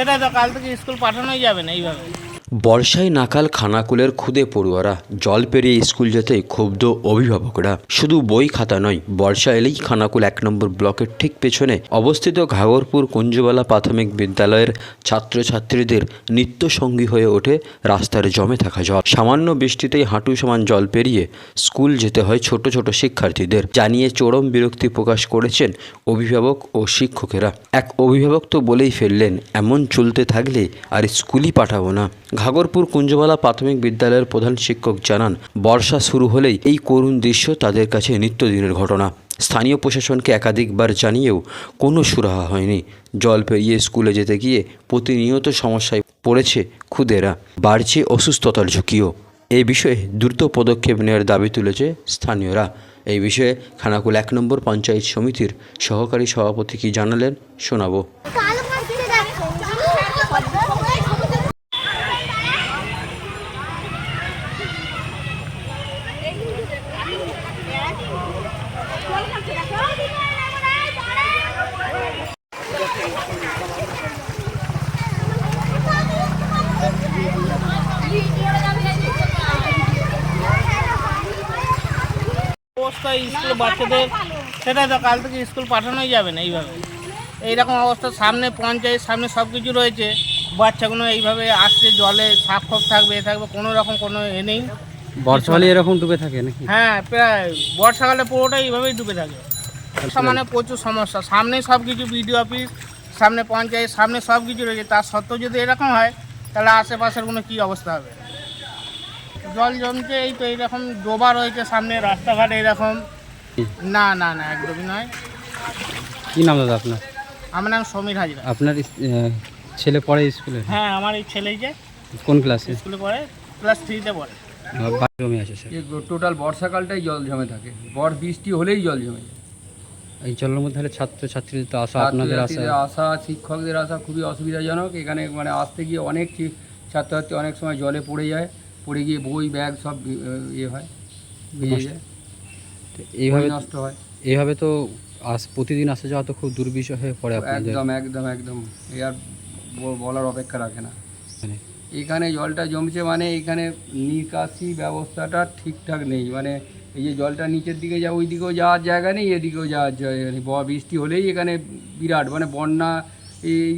সেটা তো কাল থেকে স্কুল পাঠানোই যাবে না এইভাবে। বর্ষায় নাকাল খানাকুলের খুদে পড়ুয়ারা, জল পেরিয়ে স্কুল যেতে ক্ষুব্ধ অভিভাবকরা। শুধু বই খাতা নয়, বর্ষা এলেই খানাকুল এক নম্বর ব্লকের ঠিক পেছনে অবস্থিত ঘাগরপুর কুঞ্জবালা প্রাথমিক বিদ্যালয়ের ছাত্রছাত্রীদের নিত্য সঙ্গী হয়ে ওঠে রাস্তার জমে থাকা জল। সামান্য বৃষ্টিতেই হাঁটু সমান জল পেরিয়ে স্কুল যেতে হয় ছোট ছোট শিক্ষার্থীদের, জানিয়ে চরম বিরক্তি প্রকাশ করেছেন অভিভাবক ও শিক্ষকেরা। এক অভিভাবক তো বলেই ফেললেন, এমন চলতে থাকলে আর স্কুলই পাঠাবো না। ঘাগরপুর কুঞ্জবালা প্রাথমিক বিদ্যালয়ের প্রধান শিক্ষক জানান, বর্ষা শুরু হলেই এই করুণ দৃশ্য তাদের কাছে নিত্যদিনের ঘটনা। স্থানীয় প্রশাসনকে একাধিকবার জানিয়েও কোনো সুরাহা হয়নি। জল পেরিয়ে স্কুলে যেতে গিয়ে প্রতিনিয়ত সমস্যায় পড়েছে খুদেরা। বাড়ছে অসুস্থতার ঝুঁকিও। এই বিষয়ে দ্রুত পদক্ষেপ নেওয়ার দাবি তুলেছে স্থানীয়রা। এই বিষয়ে খানাকুল এক নম্বর পঞ্চায়েত সমিতির সহকারী সভাপতি কি জানালেন, শোনাবো। অবস্থা স্কুলে বাচ্চাদের সেটা তো কাল থেকে স্কুল পাঠানোই যাবে না এইভাবে। এইরকম অবস্থা সামনে পঞ্চায়েত সামনে সব কিছু রয়েছে। বাচ্চাগুলো এইভাবে আসছে জলে সাপ খোপ থাকবে এ থাকবে কোনো রকম কোনো এ নেই। বর্ষাকালে এরকম ডুবে থাকে নাকি? হ্যাঁ প্রায় বর্ষাকালে পুরোটাই এইভাবেই ডুবে থাকে। মানে প্রচুর সমস্যা সামনে সব কিছু বিডিও অফিস সামনে পঞ্চায়েত সামনে সব কিছু রয়েছে। তার সত্ত্বেও যদি এরকম হয় তাহলে আশেপাশের কোনো কী অবস্থা হবে? জল জমছে এই তো এইরকম ডোবা রয়েছে সামনে রাস্তাঘাট এইরকম। না না না একদমই নয়। কি নাম দাদা আপনার? আমার নাম সমীর হাজরা। আপনার ইস- ছেলে পড়ে স্কুলে? হ্যাঁ আমার এই ছেলেই যে কোন ক্লাসে? স্কুলে পড়ে ক্লাস থ্রিতে পড়ে। জমে আছে স্যার। টোটাল বর্ষাকালটাই জল জমে থাকে। বর বৃষ্টি হলেই জল জমে যায়। এই জলের মধ্যে তাহলে ছাত্র ছাত্রীদের তো আসা আপনাদের আসা ছাত্রছাত্রীদের আসা শিক্ষকদের আসা খুবই অসুবিধাজনক। এখানে মানে আসতে গিয়ে অনেক ছি- ছাত্রছাত্রী অনেক সময় জলে পড়ে যায়। পড়ে গিয়ে বই ব্যাগ সব ইয়ে হয় ভিজে যায়। এইভাবে নষ্ট হয়। এইভাবে তো আস প্রতিদিন আসা যাওয়া তো খুব দুর্বিষহ হয়ে পড়ে একদম একদম একদম। এ আর বলার অপেক্ষা রাখে না। মানে? এখানে জলটা জমছে মানে এখানে নিকাশি ব্যবস্থাটা ঠিকঠাক নেই। মানে এই যে জলটা নিচের দিকে যা ওই দিকেও যাওয়ার জায়গা নেই এদিকেও যাওয়ার জায়গা নেই বৃষ্টি হলেই এখানে বিরাট। মানে বন্যা এই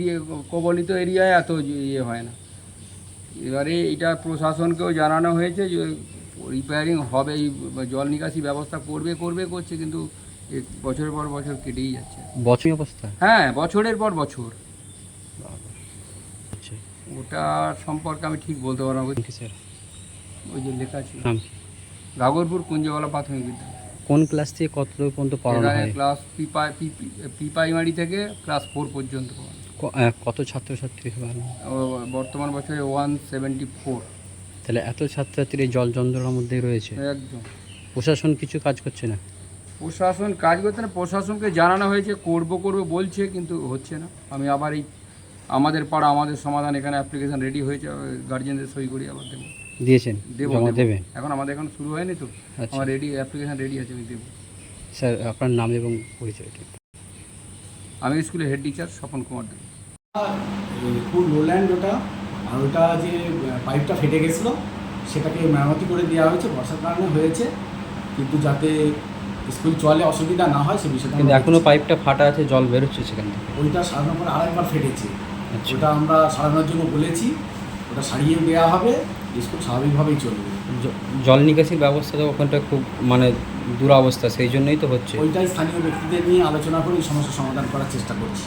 কবলিত এরিয়ায় এত ইয়ে হয় না। এবারে এটা প্রশাসনকেও জানানো হয়েছে যে রিপেয়ারিং হবে এই জল নিকাশি ব্যবস্থা করবে করবে করছে কিন্তু বছরের পর বছর কেটেই যাচ্ছে বছর অবস্থা হ্যাঁ বছরের পর বছর আচ্ছা ওটার সম্পর্কে আমি ঠিক বলতে পারব ওই যে লেখা ছিল? গাগরপুর কুঞ্জবালা প্রাথমিক বিদ্যালয় কোন ক্লাস থেকে কত পর্যন্ত পড়ানো হয় ক্লাস পি পাই- পি পি- পি প্রাইমারি থেকে ক্লাস ফোর পর্যন্ত পড়ানো। কত ছাত্রছাত্রী বর্তমান বছরে ওয়ান সেভেন্টি ফোর তাহলে এত ছাত্রছাত্রী জল যন্ত্রণার মধ্যেই রয়েছে। একদম। প্রশাসন কিছু কাজ করছে না? প্রশাসন কাজ করতে না প্রশাসনকে জানানো হয়েছে করব করব বলছে কিন্তু হচ্ছে না। আমি আবার এই আমাদের পাড়া আমাদের সমাধান এখানে অ্যাপ্লিকেশন রেডি হয়েছে গার্জেনদের সই করি আবার দেবো। দিয়েছেন? দেবো দেবেন? এখন আমাদের এখন শুরু হয়নি তো। আচ্ছা। আমার রেডি অ্যাপ্লিকেশন রেডি আছে আমি দেবো। স্যার আপনার নাম এবং পরিচয়টা? আমি স্কুলের হেড টিচার স্বপন কুমার দেব। খুব লোল্যান্ড ওটা আর ওটা যে পাইপটা ফেটে গেছিল সেটাকে মেরামতি করে দেওয়া হয়েছে বর্ষার কারণে হয়েছে কিন্তু যাতে স্কুল চলে অসুবিধা না হয় সে বিষয়টা কিন্তু আমরা এখনও পাইপটা ফাটা আছে জল বেরোচ্ছে সেখান থেকে। ওইটা সারানোর পরে আরেকবার ফেটেছে। আচ্ছা। ওটা আমরা সারানোর জন্য বলেছি ওটা সারিয়ে দেওয়া হবে স্কুল স্বাভাবিকভাবেই চলবে। জল নিকাশির ব্যবস্থা তো ওখানটা খুব মানে দুরবস্থা সেই জন্যই তো হচ্ছে। ওইটাই স্থানীয় ব্যক্তিদের নিয়ে আলোচনা করে এই সমস্যার সমাধান করার চেষ্টা করছি।